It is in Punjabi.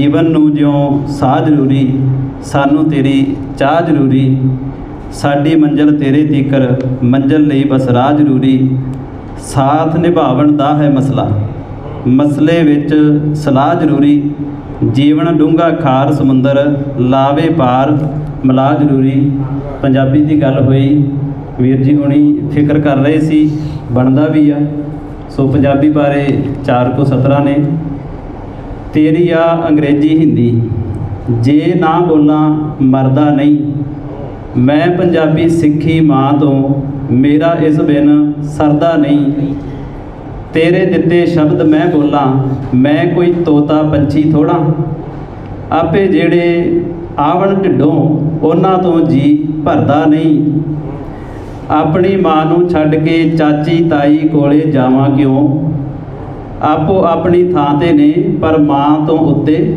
ਜੀਵਨ ਨੂੰ ਜਿਉਂ ਸਾਹ ਜ਼ਰੂਰੀ, ਸਾਨੂੰ ਤੇਰੀ ਚਾਹ ਜ਼ਰੂਰੀ, ਸਾਡੀ ਮੰਜ਼ਲ ਤੇਰੇ ਤੀਕਰ, ਮੰਜ਼ਲ ਲਈ ਬਸ ਰਾਹ ਜ਼ਰੂਰੀ। ਸਾਥ ਨਿਭਾਵਣ ਦਾ ਹੈ ਮਸਲਾ। ਮਸਲੇ ਵਿੱਚ ਸਲਾਹ ਜ਼ਰੂਰੀ। ਜੀਵਨ ਡੂੰਘਾ ਖਾਰ ਸਮੁੰਦਰ, ਲਾਵੇ ਪਾਰ ਮਲਾ ਜ਼ਰੂਰੀ। ਪੰਜਾਬੀ ਦੀ ਗੱਲ ਹੋਈ, ਵੀਰ ਜੀ ਹੁਣੀ ਫਿਕਰ ਕਰ ਰਹੇ ਸੀ, ਬਣਦਾ ਵੀ ਆ। ਸੋ ਪੰਜਾਬੀ ਬਾਰੇ ਚਾਰ ਕੋ ਸਤਰਾਂ ਨੇ। ਤੇਰੀ ਆ ਅੰਗਰੇਜ਼ੀ ਹਿੰਦੀ। ਜੇ ਨਾ ਬੋਲਾਂ, ਮਰਦਾ ਨਹੀਂ। ਮੈਂ ਪੰਜਾਬੀ ਸਿੱਖੀ ਮਾਂ ਤੋਂ, ਮੇਰਾ ਇਸ ਬਿਨ ਸਰਦਾ ਨਹੀਂ। ਤੇਰੇ ਦਿੱਤੇ ਸ਼ਬਦ ਮੈਂ ਬੋਲਾਂ, ਮੈਂ ਕੋਈ ਤੋਤਾ ਪੰਛੀ ਥੋੜਾ ਆਪੇ ਜਿਹੜੇ ਆਵਣ ਢਿੱਡੋਂ, ਉਹਨਾਂ ਤੋਂ ਜੀ ਭਰਦਾ ਨਹੀਂ। ਆਪਣੀ ਮਾਂ ਨੂੰ ਛੱਡ ਕੇ ਚਾਚੀ ਤਾਈ ਕੋਲੇ ਜਾਵਾਂ ਕਿਉਂ? ਆਪੋ ਆਪਣੀ ਥਾਂ ਤੇ ਨੇ ਪਰ ਮਾਂ ਤੋਂ ਉੱਤੇ